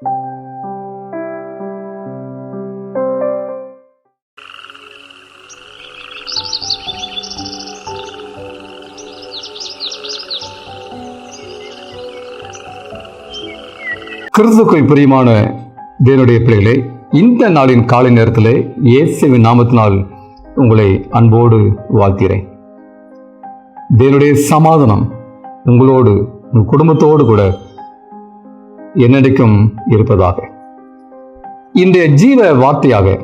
கிறிஸ்துக்குள் பிரியமான தேவனுடைய பிள்ளைகளே இந்த நாளின் காலை நேரத்தில் இயேசுவின் நாமத்தினால் உங்களை அன்போடு வாழ்க்கிறேன் தேவனுடைய சமாதானம் உங்களோடு உங்கள் குடும்பத்தோடு கூட என்னைக்கும் இருப்பதாக. இன்றைய ஜீவ வார்த்தையாக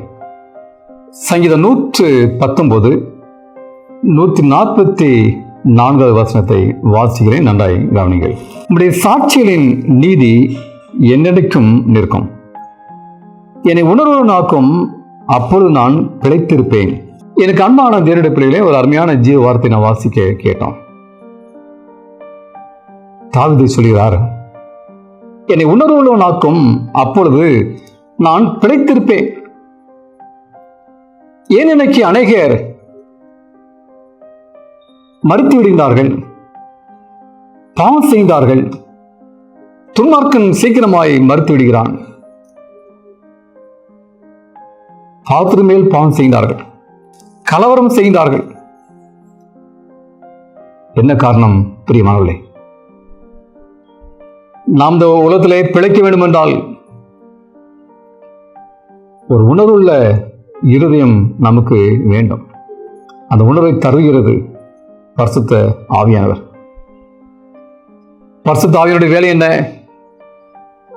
சங்கீதம் நூற்று பத்தொன்பது நூற்றி நாற்பத்தி நான்காவது வசனத்தை வாசிக்கிறேன். நன்றாய் கவனிங்கள். உங்களுடைய சாட்சிகளின் நீதி என்னைக்கும் நிற்கும். என்னை உணர்வுனாக்கும் அப்பொழுது நான் பிழைத்திருப்பேன். எனக்கு அன்பான தேருடைய பிள்ளைகளே ஒரு அருமையான ஜீவ வார்த்தை நான் வாசிக்க கேட்டோம். தாவிதை சொல்கிறார் என்னை உணர்வுள்ளவனாக்கும் அப்பொழுது நான் பிழைத்திருப்பேன். ஏன் எனக்கு அநேகர் மறுத்து விடுகிறார்கள் பாவம் செய்தார்கள். துன்மார்க்கன் சீக்கிரமாய் மறுத்து விடுகிறான் பாத்திர மேல் பாவம் செய்தார்கள். கலவரம் செய்தார்கள். என்ன காரணம் பிரியமானவர்களே? நாம் இந்த உலகத்திலே பிழைக்க வேண்டும் என்றால் ஒரு உணர்வுள்ள இருதயம் நமக்கு வேண்டும். அந்த உணர்வை தருகிறது பரிசுத்த ஆவியானவர். பரிசுத்த ஆவியனுடைய வேலை என்ன?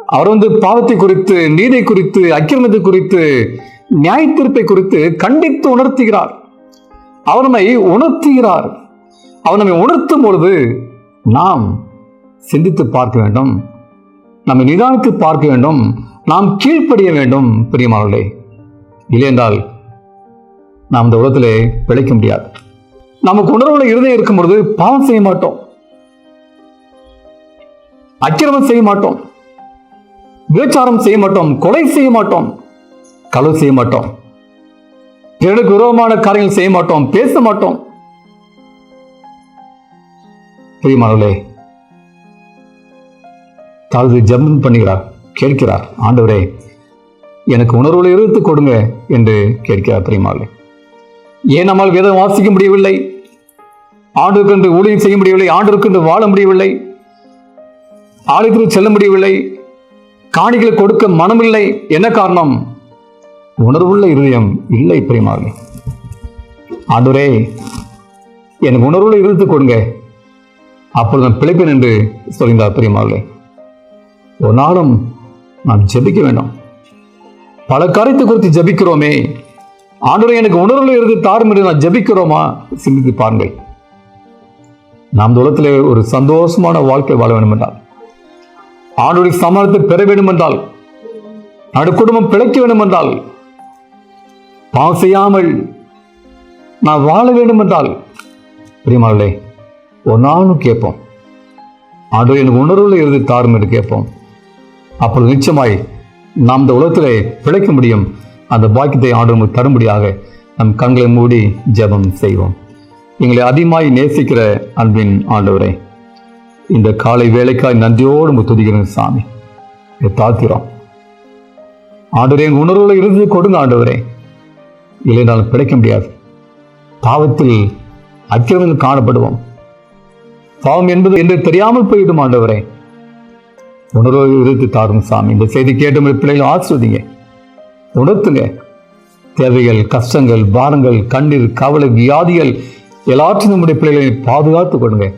அவர் வந்து பாவத்தை குறித்து நீதை குறித்து அக்கிரமத்தை குறித்து நியாயத்தீர்ப்பை குறித்து கண்டித்து உணர்த்துகிறார். அவர் நம்மை உணர்த்துகிறார். அவர் நம்மை உணர்த்தும் பொழுது நாம் சிந்தித்து பார்க்க வேண்டும். நம்மை நிதானித்து பார்க்க வேண்டும். நாம் கீழ்ப்படிய வேண்டும் பிரியமானவர்களே. இல்லையென்றால் நாம் இந்த உலகத்திலே பிழைக்க முடியாது. நமக்கு உணர்வுல இருதயம் இருக்கும் பொழுது பாவம் செய்ய மாட்டோம். அக்கிரமம் செய்ய மாட்டோம். விபச்சாரம் செய்ய மாட்டோம். கொலை செய்ய மாட்டோம். களவு செய்ய மாட்டோம். பிறருக்கு விரோதமான காரியங்கள் செய்ய மாட்டோம். பேச மாட்டோம். பிரியமானவர்களே தாழ்வு ஜெபம் பண்ணுகிறார் கேட்கிறார் ஆண்டவரே எனக்கு உணர்வுல இருந்து கொடுங்க என்று கேட்கிறார் பெரியமாள். ஏன் நம்மால் வேதம் வாசிக்க முடியவில்லை? ஆண்டுக்கு என்று ஊழியம் செய்ய முடியவில்லை ஆண்டுக்கு என்று வாழ முடியவில்லை ஆலயத்திற்கு செல்ல முடியவில்லை காணிகளை கொடுக்க மனமில்லை என்ன காரணம்? உணர்வுள்ள இருதயம் இல்லை பிரியமாவளே ஆண்டுரே எனக்கு உணர்வுள்ள இருந்து கொடுங்க. அப்பொழுது நான் பிழைப்பேன் என்று சொல்லியிருந்தார் பிரியமாவளே ஒரு நாளும் நாம் ஜெபிக்க வேண்டாம். பல காரியத்தை குறித்து ஜெபிக்கிறோமே. ஆண்டவரே எனக்கு உணர்வில் இருந்து தாரும் என்று நான் ஜபிக்கிறோமா? சிந்தித்து பாருங்கள். நாம் இந்த ஒரு சந்தோஷமான வாழ்க்கை வாழ வேண்டும் என்றால் ஆண்டுடைய சமாளத்தை பெற வேண்டும் என்றால் நடு குடும்பம் பிழைக்க வேண்டும் என்றால் பாவம் செய்யாமல் நான் வாழ வேண்டும் என்றால் பிரியமாளே ஒரு நாளும் கேட்போம். ஆண்டு எனக்கு உணர்வில் இருந்து தாரும் என்று கேட்போம். அப்பொழுது நிச்சயமாய் நாம் இந்த உலகத்திலே பிழைக்க முடியும். அந்த பாக்கியத்தை ஆண்டு நமக்கு தரும்படியாக நம் கண்களை மூடி ஜெபம் செய்வோம். எங்களை அதிகமாய் நேசிக்கிற அன்பின் ஆண்டவரே இந்த காலை வேலைக்காய் நன்றியோடு உங்க துதிக்கிறேன் சாமி. இதை ஆண்டவரே எங்க உணர்வுல இருந்து கொடுங்க ஆண்டவரே. இல்லைனாலும் பிழைக்க முடியாது. பாவத்தில் அக்கிரமில் காணப்படுவோம். பாவம் என்பது என்று தெரியாமல் போயிடும் ஆண்டவரே. உணர்வு விருத்து தாரும் சாமி. இந்த செய்தி கேட்டு உங்கள் பிள்ளைகள் ஆசிர்வதிங்க உணர்த்துங்க. தேவைகள் கஷ்டங்கள் பாரங்கள் கண்ணீர் கவலை வியாதிகள் எல்லாற்றையும் நம்முடைய பிள்ளைகளை பாதுகாத்து கொடுங்க.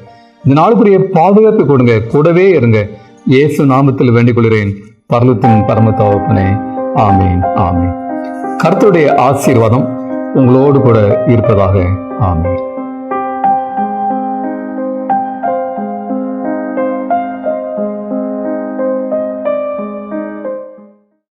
இந்த நாளுக்குரிய பாதுகாப்பு கொடுங்க. கூடவே இருங்க. இயேசு நாமத்தில் வேண்டிக் கொள்கிறேன். பரலத்தின் பரம தகப்பனே ஆமீன் ஆமீன். கருத்துடைய ஆசீர்வாதம் உங்களோடு கூட இருப்பதாக. ஆமீன்.